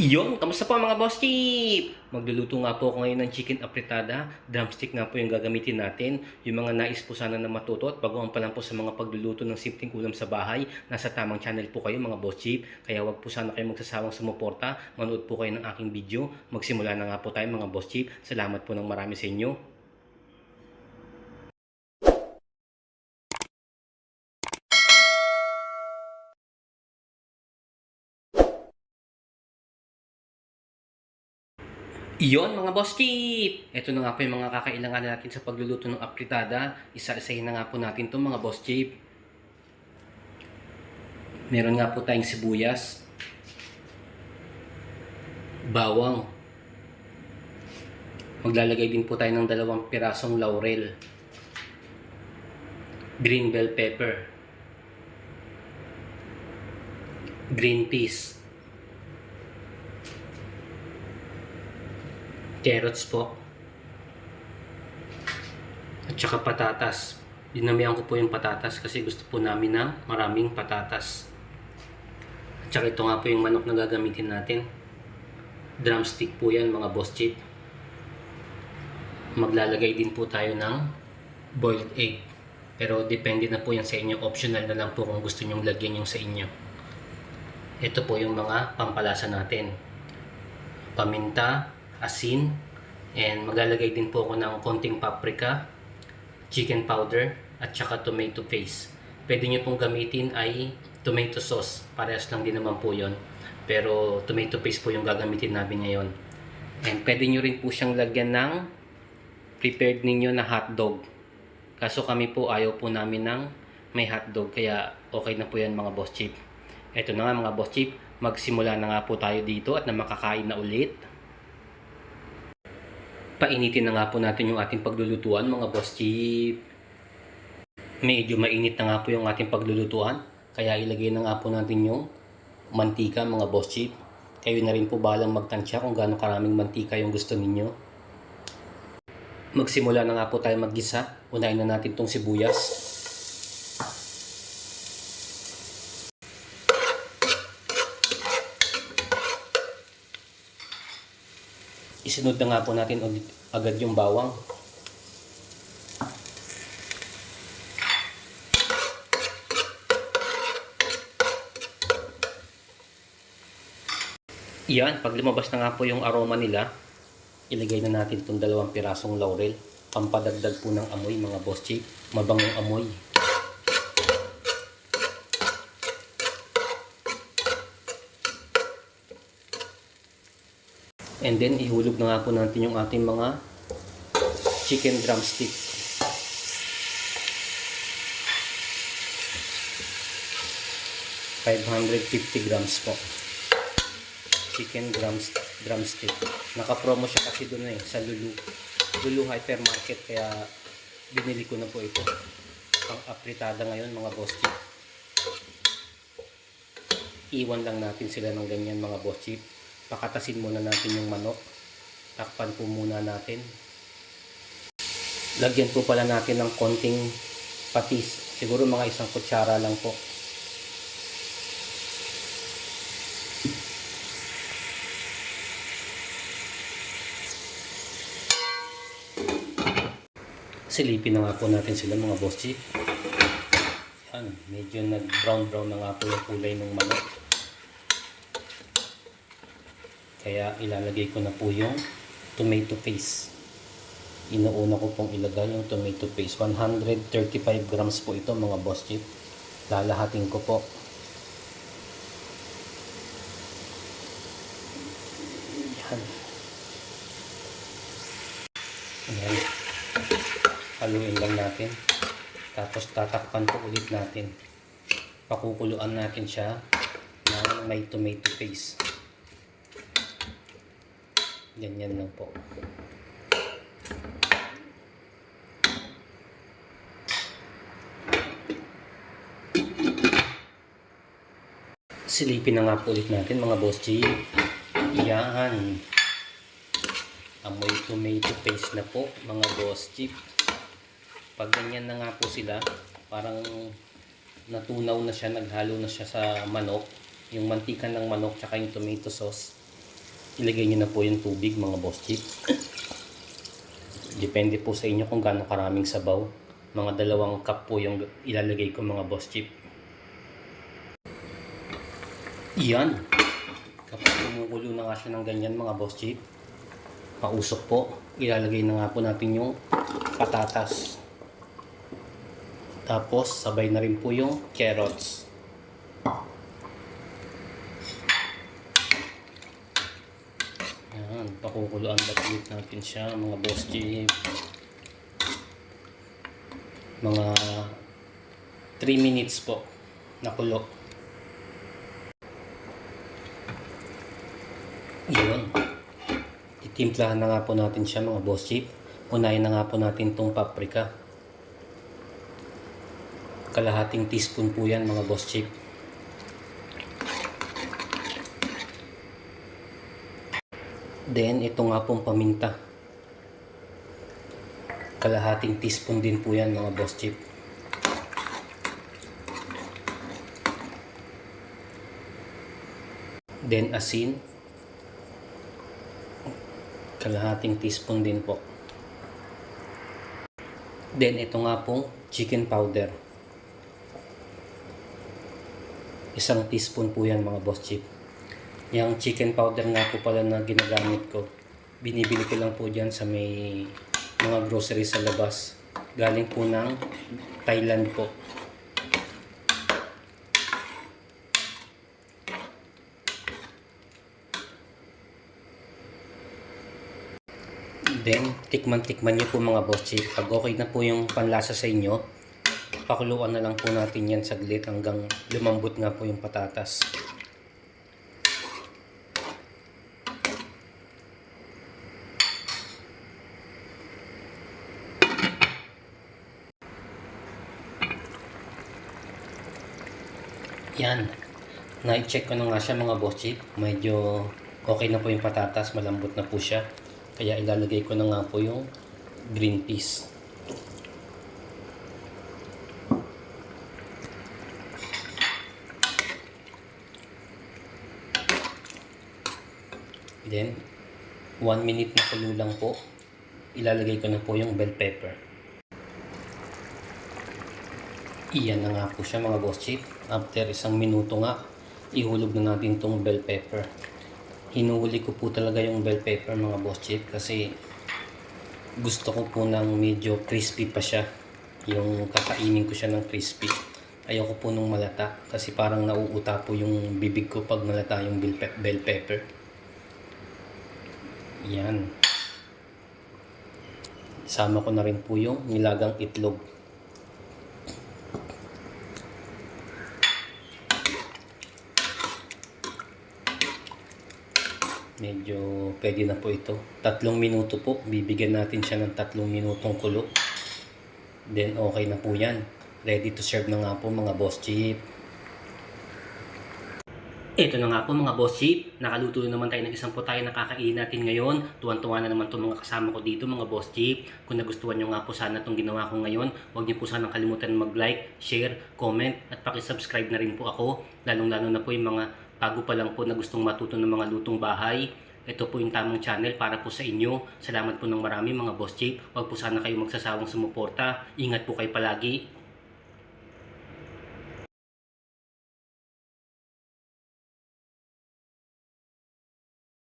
Iyon, kamusta po mga boss chip? Magluluto nga po ako ngayon ng chicken apretada. Drumstick nga po yung gagamitin natin. Yung mga nais po sana na matuto at baguhan pa lang po sa mga pagluluto ng simpleng ulam sa bahay. Nasa tamang channel po kayo mga boss chip. Kaya wag po sana kayo magsasawang sumuporta. Manood po kayo ng aking video. Magsimula na nga po tayo mga boss chip. Salamat po ng marami sa inyo. Iyon mga boss tip! Ito na nga po yung mga kakailangan natin sa pagluluto ng apritada. Isa-isahin na nga po natin itong mga boss tip. Meron nga po tayong sibuyas. Bawang. Maglalagay din po tayo ng dalawang pirasong laurel. Green bell pepper. Green peas. Carrots po. At saka patatas. Dinamihan ko po yung patatas kasi gusto po namin ng maraming patatas. At saka ito nga po yung manok na gagamitin natin. Drumstick po yan mga boss chip. Maglalagay din po tayo ng boiled egg. Pero depende na po yan sa inyo. Optional na lang po kung gusto nyong lagyan yung sa inyo. Ito po yung mga pampalasa natin. Paminta, asin, and maglalagay din po ako ng konting paprika, chicken powder, at saka tomato paste. Pwede nyo pong gamitin ay tomato sauce. Parehas lang din naman po yon. Pero tomato paste po yung gagamitin namin ngayon. And pwede nyo rin po siyang lagyan ng prepared ninyo na hotdog. Kaso kami po ayaw po namin ng may hotdog. Kaya okay na po yan mga boss chip. Ito na nga mga boss chip. Magsimula na nga po tayo dito at na makakain na ulit. Painitin na nga po natin yung ating paglulutuan mga boss chip. Medyo mainit na nga po yung ating paglulutuan. Kaya ilagay na nga po natin yung mantika mga boss chip. Kayo na rin po balang magtansya kung gaano karaming mantika yung gusto ninyo. Magsimula na nga po tayo maggisa. Unahin na natin tong sibuyas. Isunod na nga po natin ag- agad yung bawang. Yan, pag lumabas na nga po yung aroma nila, ilagay na natin itong dalawang pirasong laurel. Pampadagdag po ng amoy mga boss chick. Mabangong amoy. And then, ihulog na nga po natin yung ating mga chicken drumstick. ...550 grams po. Chicken drums, drumstick. Naka-promo siya kasi doon eh, sa Lulu. Lulu Hypermarket, kaya binili ko na po ito. Pang apritada ngayon mga boss chip. Iwan lang natin sila ng ganyan mga boss chip pakatasin muna natin yung manok. Takpan po muna natin. Lagyan po pala natin ng konting patis. Siguro mga isang kutsara lang po. Silipin na nga po natin sila mga boss chief. Yan medyo nag brown brown na nga po yung kulay ng manok kaya ilalagay ko na po yung tomato paste. Inuuna ko pong ilagay yung tomato paste. 135 grams po ito mga boss chip. Lalahatin ko po. Yan. Yan. Haluin lang natin. Tapos tatakpan po ulit natin. Pakukuluan natin siya ng may tomato paste. Ganyan lang po. Silipin na nga po ulit natin mga boss G. Yan. Amoy tomato paste na po mga boss G. Pag ganyan na nga po sila, parang natunaw na siya, naghalo na siya sa manok. Yung mantika ng manok tsaka yung tomato sauce ilagay nyo na po yung tubig mga boss chip. Depende po sa inyo kung gaano karaming sabaw. Mga dalawang cup po yung ilalagay ko mga boss chip. Iyan. Kapag kumukulo na nga siya ng ganyan mga boss chip, pausok po, ilalagay na nga po natin yung patatas. Tapos, sabay na rin po yung carrots. Yan, pakukuluan ulit natin siya, mga boss chip. Mga 3 minutes po na kulo. Yun. Titimplahan na nga po natin siya mga boss chip. Unahin na nga po natin tong paprika. Kalahating teaspoon po yan mga boss chip. Then, ito nga pong paminta. Kalahating teaspoon din po yan mga boss chip. Then, asin. Kalahating teaspoon din po. Then, ito nga pong chicken powder. Isang teaspoon po yan mga boss chip. Yung chicken powder nga po pala na ginagamit ko, binibili ko lang po dyan sa may mga grocery sa labas. Galing po ng Thailand po. Then, tikman-tikman nyo po mga boss chip. Pag okay na po yung panlasa sa inyo, pakuluan na lang po natin yan saglit hanggang lumambot nga po yung patatas. Yan. Na-check ko na nga siya mga boss chip. Medyo okay na po yung patatas. Malambot na po siya. Kaya ilalagay ko na nga po yung green peas. Then, 1 minute na kulo lang po. Ilalagay ko na po yung bell pepper. Iyan na nga po siya mga boss chip. After isang minuto nga, ihulog na natin tong bell pepper. Hinuhuli ko po talaga yung bell pepper mga boss chip kasi gusto ko po ng medyo crispy pa siya. Yung kakainin ko siya ng crispy. Ayoko po nung malata kasi parang nauuta po yung bibig ko pag malata yung bell, pe- bell pepper. Yan. Sama ko na rin po yung nilagang itlog. Medyo pwede na po ito. Tatlong minuto po. Bibigyan natin siya ng tatlong minutong kulo. Then okay na po yan. Ready to serve na nga po mga boss chip. Ito na nga po mga boss chip. Nakaluto na naman tayo ng isang po tayo na kakainin natin ngayon. Tuwan-tuwa na naman itong mga kasama ko dito mga boss chip. Kung nagustuhan nyo nga po sana itong ginawa ko ngayon, huwag niyo po sanang kalimutan mag-like, share, comment, at pakisubscribe na rin po ako. Lalong-lalo na po yung mga bago pa lang po na gustong matuto ng mga lutong bahay. Ito po yung tamang channel para po sa inyo. Salamat po ng marami mga boss chip. Huwag po sana kayo magsasawang sumuporta. Ingat po kayo palagi.